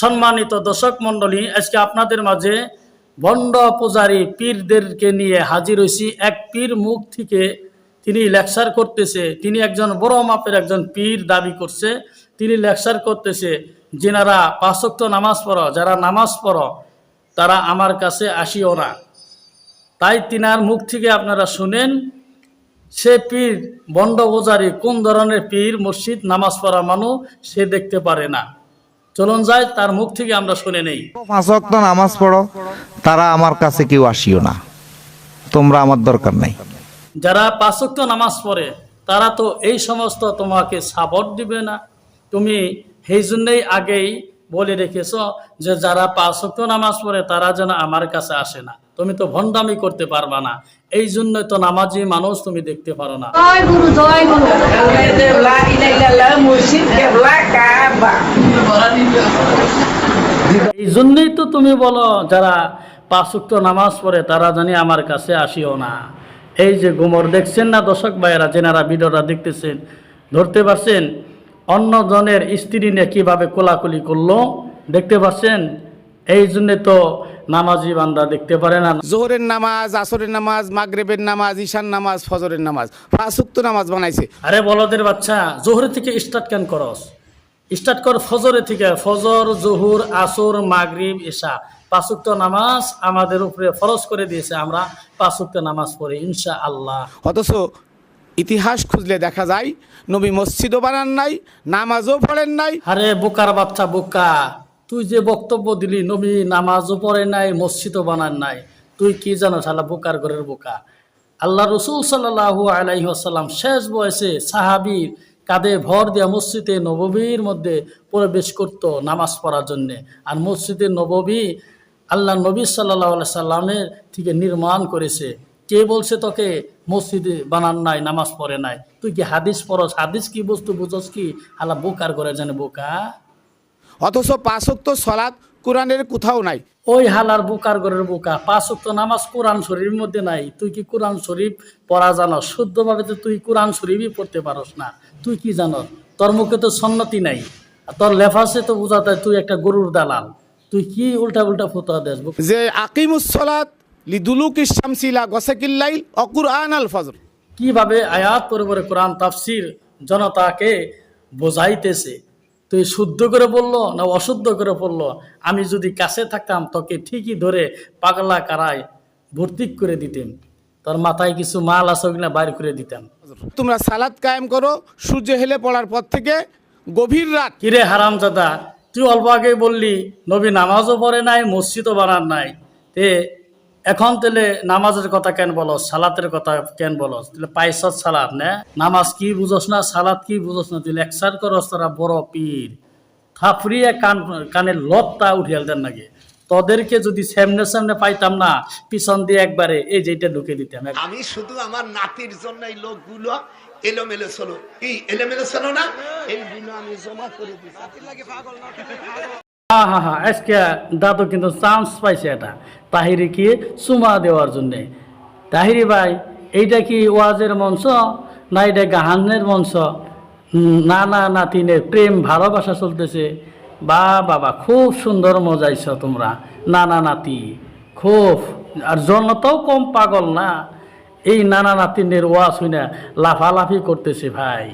সম্মানিত দর্শক মণ্ডলী, আজকে আপনাদের মাঝে বন্ড পূজারী পীরদেরকে নিয়ে হাজির হয়েছি। এক পীর মুখ থেকে তিনি লেকচার করতেছে। তিনি একজন বড় মাপের একজন পীর দাবি করছে। তিনি লেকচার করতেছে, যেনারা পাঁচক্ত নামাজ পড়ো, যারা নামাজ পড়ো, তারা আমার কাছে আসিও না। তাই তিনার মুখ থেকে আপনারা শুনেন, সে পীর বন্ড পূজারী কোন ধরনের পীর, মসজিদ নামাজ পড়া মানুষ, সে দেখতে পারে না। চলুন যাই তার মুখ থেকে আমরা শুনে নেই। পাঁচ ওয়াক্ত নামাজ পড়ো তারা আমার কাছে কেউ আসিও না। তোমরা আমার দরকার নাই। যারা পাঁচক্ত নামাজ পড়ে তারা তো এই সমস্ত তোমাকে সাপোর্ট দিবে না। তুমি সেই জন্যই আগেই বলে রেখেছ যে যারা পাঁচক্ত নামাজ পড়ে তারা যেন আমার কাছে আসে না। তুমি তো ভণ্ডামি করতে পারবা না। এই জন্যই তো নামাজি মানুষ তুমি দেখতে পারো না। এই জন্যই তো তুমি বলো যারা পাঁচুক্ত নামাজ পড়ে তারা জানি আমার কাছে আসিও না। এই যে গোমর দেখছেন না দর্শক ভাইয়েরা যেনারা ভিডিওটা দেখতেছেন ধরতে পারছেন অন্য জনের স্ত্রী নিয়ে কীভাবে কোলাকুলি করল দেখতে পাচ্ছেন এই জন্যে তো নামাজি বান্দা দেখতে পারে না। জোহরের নামাজ আসরের নামাজ মাগরেবের নামাজ ঈশান নামাজ ফজরের নামাজ ফাঁসুক্ত নামাজ বানাইছে। আরে বলদের বাচ্চা জোহরের থেকে স্টার্ট কেন করস? স্টার্ট কর ফজরে থেকে ফজর জহুর আসর মাগরিব ঈশা পাঁচুক্ত নামাজ আমাদের উপরে ফরজ করে দিয়েছে আমরা পাঁচুক্ত নামাজ পড়ি ইনশা আল্লাহ অথচ ইতিহাস খুঁজলে দেখা যায় নবী মসজিদও বানান নাই নামাজও পড়েন নাই। আরে বোকার বাচ্চা বোকা। তুই যে বক্তব্য দিলি নবী নামাজও পড়ে নাই মসজিদও বানান নাই তুই কি জানো শালা বোকার ঘরের বোকা? আল্লাহ রসুল সাল্লাহু আলাইসাল্লাম শেষ বয়সে সাহাবির কাঁধে ভর দেওয়া মসজিদে নববীর মধ্যে প্রবেশ করত নামাজ পড়ার জন্যে। আর মসজিদে নববী আল্লাহ নবী সাল্লাহ সাল্লামের থেকে নির্মাণ করেছে। কে বলছে তোকে? মসজিদে বানান নাই, নামাজ পড়ে নাই। তুই কি হাদিস পড়স? হাদিস কি বস্তু বুঝস কি? আল্লাহ বোকার করে জানে বোকা। অথচ পাঁচক্ত সলাৎ কোরআনের কোথাও নাই। ওই হালার বোকার ঘরের বোকা। পাঁচ ওয়াক্ত নামাজ কোরআন শরীফের মধ্যে নাই। তুই কি কোরআন শরীফ পড়া জানস? শুদ্ধভাবে তো তুই কোরআন শরীফই পড়তে পারস না। তুই কি জানস? তোর মুখে তো সন্নতি নাই। তোর লেফাসে তো বোঝাতে তুই একটা গরুর দালাল। তুই কি উল্টা উল্টা ফতোয়া বোকা? যে আকিমুস সলাৎ লিদুলুক ইসামসিলা গসাকিল্লাইল অকুরআন আল ফজর। কীভাবে আয়াত পরে পরে কোরআন তাফসির জনতাকে বোঝাইতেছে? তুই শুদ্ধ করে বলল না অশুদ্ধ করে বলল? আমি যদি কাছে থাকতাম তোকে ঠিকই ধরে পাগলা কারায় ভর্তি করে দিতেন। তোর মাথায় কিছু মাল আছে কিনা বাইর করে দিতাম তোমরা সালাদ কায়েম করো সূর্য হেলে পড়ার পর থেকে গভীর রাত। কিরে হারামজাদা তুই অল্প আগে বললি নবী নামাজও পড়ে নাই মসজিদও বানার নাই। তে এখন তেলে নামাজের কথা কেন বলস সালাতের কথা কেন বলস তাহলে পাইসত সালাত, না? নামাজ কি বুঝস না, সালাত কি বুঝস না? তুই লেকচার করস তারা, বড় পীর। থাপড়িয়ে কান কানের লতটা উঠিয়াল দেন নাকি? তোদেরকে যদি সামনে সামনে পাইতাম না, পিছন দিয়ে একবারে এই যেটা ঢুকে দিতাম। আমি শুধু আমার নাতির জন্য এই লোকগুলো এলোমেলো চলো। কি এলোমেলো চলো না? এইগুলো আমি জমা করে দিচ্ছি হ্যাঁ হ্যাঁ হ্যাঁ আজকে দাদু কিন্তু চান্স পাইছে এটা। তাহিরি কি চুমা দেওয়ার জন্যে। তাহিরি ভাই, এইটা কি ওয়াজের মঞ্চ না এটা গাহানের মঞ্চ? না না নাতিনের প্রেম, ভালোবাসা চলতেছে। বা বাবা খুব সুন্দর মজাইছ তোমরা। না না নাতি খুব। আর জনতাও কম পাগল না। এই নানা নাতিনের ওয়াজ হই না লাফালাফি করতেছে ভাই।